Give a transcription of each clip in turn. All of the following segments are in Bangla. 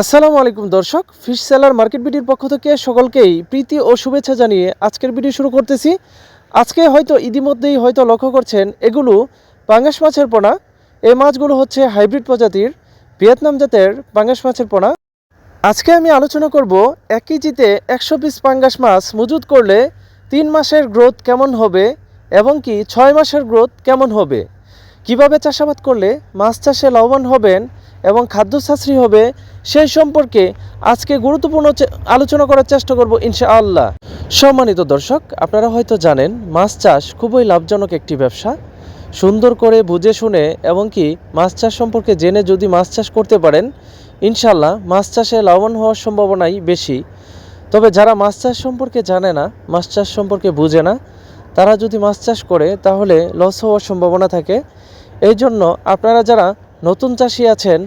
আসসালামু আলাইকুম দর্শক, ফিশ সেলার মার্কেট বিডির পক্ষ থেকে সকলকেই প্রীতি ও শুভেচ্ছা জানিয়ে আজকের ভিডিও শুরু করতেছি। আজকে হয়তো ইতিমধ্যেই হয়তো লক্ষ্য করছেন, এগুলো পাঙ্গাস মাছের পোনা। এই মাছগুলো হচ্ছে হাইব্রিড প্রজাতির ভিয়েতনাম জাতের পাঙ্গাস মাছের পোনা। আজকে আমি আলোচনা করব এক কেজিতে একশো পিস পাঙ্গাস মাছ মজুত করলে তিন মাসের গ্রোথ কেমন হবে এবং কি ছয় মাসের গ্রোথ কেমন হবে? কীভাবে চাষাবাদ করলে মাছ চাষে লাভবান হবেন এবং খাদ্য সাশ্রয়ী হবে সেই সম্পর্কে আজকে গুরুত্বপূর্ণ আলোচনা করার চেষ্টা করব ইনশাআল্লাহ। সম্মানিত দর্শক, আপনারা হয়তো জানেন, মাছ চাষ খুবই লাভজনক একটি ব্যবসা। সুন্দর করে বুঝে শুনে এবং কি মাছ চাষ সম্পর্কে জেনে যদি মাছ চাষ করতে পারেন ইনশাল্লাহ মাছ চাষে লাভবান হওয়ার সম্ভাবনাই বেশি। তবে যারা মাছ চাষ সম্পর্কে জানে না, মাছ চাষ সম্পর্কে বুঝে না, তারা যদি মাছ চাষ করে, তাহলে লস হওয়ার সম্ভাবনা থাকে। এই জন্য আপনারা যারা নতুন চাষি আছেন,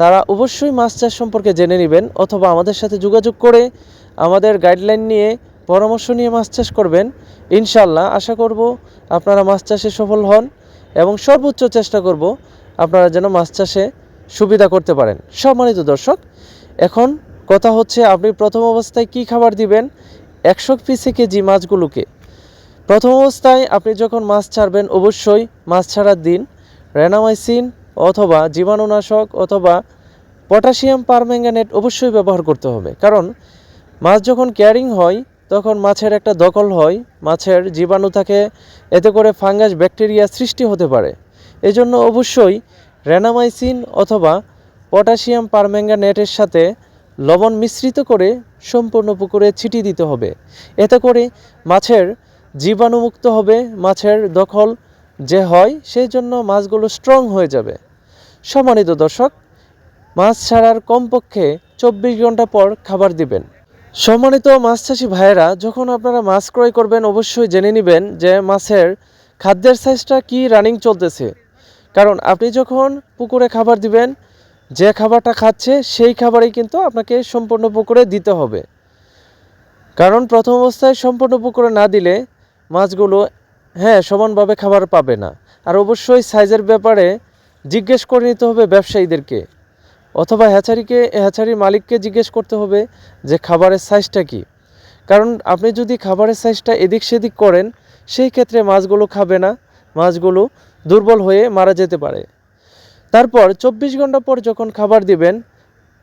তারা অবশ্যই মাছ চাষ সম্পর্কে জেনে নেবেন অথবা আমাদের সাথে যোগাযোগ করে আমাদের গাইডলাইন নিয়ে পরামর্শ নিয়ে মাছ চাষ করবেন। ইনশাল্লাহ আশা করব আপনারা মাছ চাষে সফল হন এবং সর্বোচ্চ চেষ্টা করব আপনারা যেন মাছ চাষে সুবিধা করতে পারেন। সম্মানিত দর্শক, এখন কথা হচ্ছে আপনি প্রথম অবস্থায় কি খাবার দিবেন? একশো পিসে কেজি মাছগুলোকে। প্রথম অবস্থায় আপনি যখন মাছ ছাড়বেন, অবশ্যই মাছ ছাড়ার দিন রেনামাইসিন অথবা জীবাণুনাশক অথবা পটাশিয়াম পারম্যাঙ্গানেট অবশ্যই ব্যবহার করতে হবে। কারণ মাছ যখন ক্যারিং হয়, তখন মাছের একটা দখল হয়। মাছের জীবাণু থাকে, এতে করে ফাঙ্গাস ব্যাকটেরিয়া সৃষ্টি হতে পারে। এজন্য অবশ্যই রেনামাইসিন অথবা পটাশিয়াম পারম্যাঙ্গানেটের সাথে লবণ মিশ্রিত করে সম্পূর্ণ পুকুরে ছিটিয়ে দিতে হবে। এতে করে মাছের জীবাণুমুক্ত হবে, মাছের দখল যে হয়, সেই জন্য মাছগুলো স্ট্রং হয়ে যাবে। সম্মানিত দর্শক, মাছ ছাড়ার কমপক্ষে চব্বিশ ঘণ্টা পর খাবার দিবেন। সম্মানিত মাছ চাষি ভাইয়েরা, যখন আপনারা মাছ ক্রয় করবেন, অবশ্যই জেনে নেবেন যে মাছের খাদ্যের সাইজটা কি রানিং চলতেছে। কারণ আপনি যখন পুকুরে খাবার দিবেন, যে খাবারটা খাচ্ছে, সেই খাবারই কিন্তু আপনাকে সম্পূর্ণ পুকুরে দিতে হবে। কারণ প্রথম অবস্থায় সম্পূর্ণ পুকুরে না দিলে মাছগুলো হ্যাঁ সমানভাবে খাবার পাবে না। আর অবশ্যই সাইজের ব্যাপারে জিজ্ঞেস করে নিতে হবে ব্যবসায়ীদেরকে। অথবা হ্যাচারিকে, হ্যাচারির মালিককে জিজ্ঞেস করতে হবে যে খাবারের সাইজটা কি। কারণ আপনি যদি খাবারের সাইজটা এদিক সেদিক করেন, সেই ক্ষেত্রে মাছগুলো খাবে না, মাছগুলো দুর্বল হয়ে মারা যেতে পারে। তারপর চব্বিশ ঘণ্টা পর যখন খাবার দিবেন,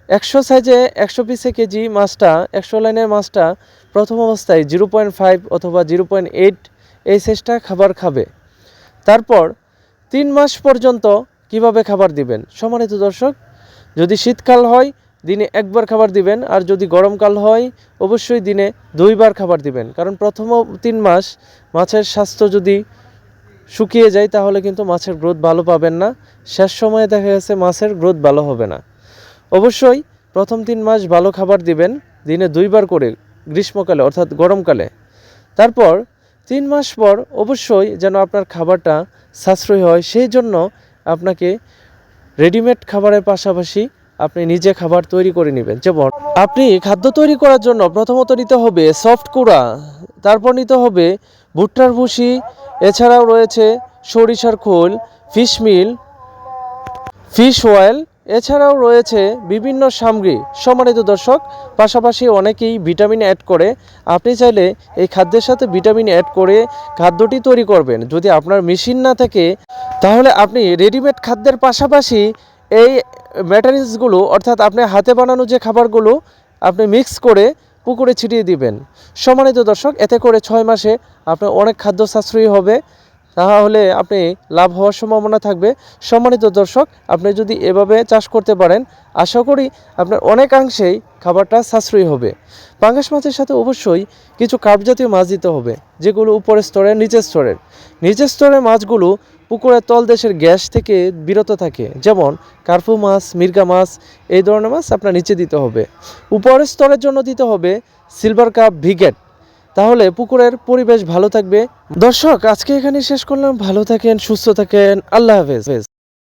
একশো সাইজে একশো পিসে কেজি মাছটা, একশো লাইনের মাছটা প্রথম অবস্থায় জিরো পয়েন্ট ফাইভ অথবা জিরো পয়েন্ট এইট এই সাইজটা খাবার খাবে। তারপর তিন মাস পর্যন্ত কীভাবে খাবার দিবেন? সম্মানিত দর্শক, যদি শীতকাল হয়, দিনে একবার খাবার দিবেন, আর যদি গরমকাল হয়, অবশ্যই দিনে দুইবার খাবার দিবেন। কারণ প্রথম তিন মাস মাছের স্বাস্থ্য যদি শুকিয়ে যায়, তাহলে কিন্তু মাছের গ্রোথ ভালো পাবেন না। শেষ সময়ে দেখা গেছে মাছের গ্রোথ ভালো হবে না। অবশ্যই প্রথম তিন মাস ভালো খাবার দিবেন, দিনে দুইবার করে গ্রীষ্মকালে অর্থাৎ গরমকালে। তারপর তিন মাস পর অবশ্যই যেন আপনার খাবারটা সাশ্রয়ী হয়, সেই জন্য আপনাকে রেডিমেড খাবারের পাশাপাশি আপনি নিজে খাবার তৈরি করে নেবেন। যেমন আপনি খাদ্য তৈরি করার জন্য প্রথমত নিতে হবে সফট কুড়া, তারপর নিতে হবে ভুট্টার ভুসি, এছাড়াও রয়েছে সরিষার খোল ফিশ মিল ফিশ অয়েল এছাড়াও রয়েছে বিভিন্ন সামগ্রী। সম্মানিত দর্শক, পাশাপাশি অনেকেই ভিটামিন অ্যাড করে। আপনি চাইলে এই খাদ্যের সাথে ভিটামিন অ্যাড করে খাদ্যটি তৈরি করবেন। যদি আপনার মেশিন না থাকে, তাহলে আপনি রেডিমেড খাদ্যের পাশাপাশি এই ম্যাটারিয়ালসগুলো অর্থাৎ আপনি হাতে বানানো যে খাবারগুলো, আপনি মিক্স করে পুকুরে ছিটিয়ে দিবেন। সম্মানিত দর্শক, এতে করে ছয় মাসে আপনার অনেক খাদ্য সাশ্রয়ী হবে। তাহলে আপনি লাভ হওয়ার সম্ভাবনা থাকবে। সম্মানিত দর্শক, আপনি যদি এভাবে চাষ করতে পারেন, আশা করি আপনার অনেকাংশেই খাবারটা সাশ্রয়ী হবে। পাঙ্গাস মাছের সাথে অবশ্যই কিছু কার্প জাতীয় মাছ দিতে হবে, যেগুলো উপরের স্তরের, নিচের স্তরের। নিচের স্তরের মাছগুলো পুকুরের তলদেশের গ্যাস থেকে বিরত থাকে, যেমন কার্পু মাছ, মির্গা মাছ, এই ধরনের মাছ আপনার নিচে দিতে হবে। উপরের স্তরের জন্য দিতে হবে সিলভার কাপ ভিগেট। তাহলে পুকুরের পরিবেশ ভালো থাকবে। দর্শক, আজকে এখানে শেষ করলাম। ভালো থাকেন, সুস্থ থাকেন। আল্লাহ হাফেজ।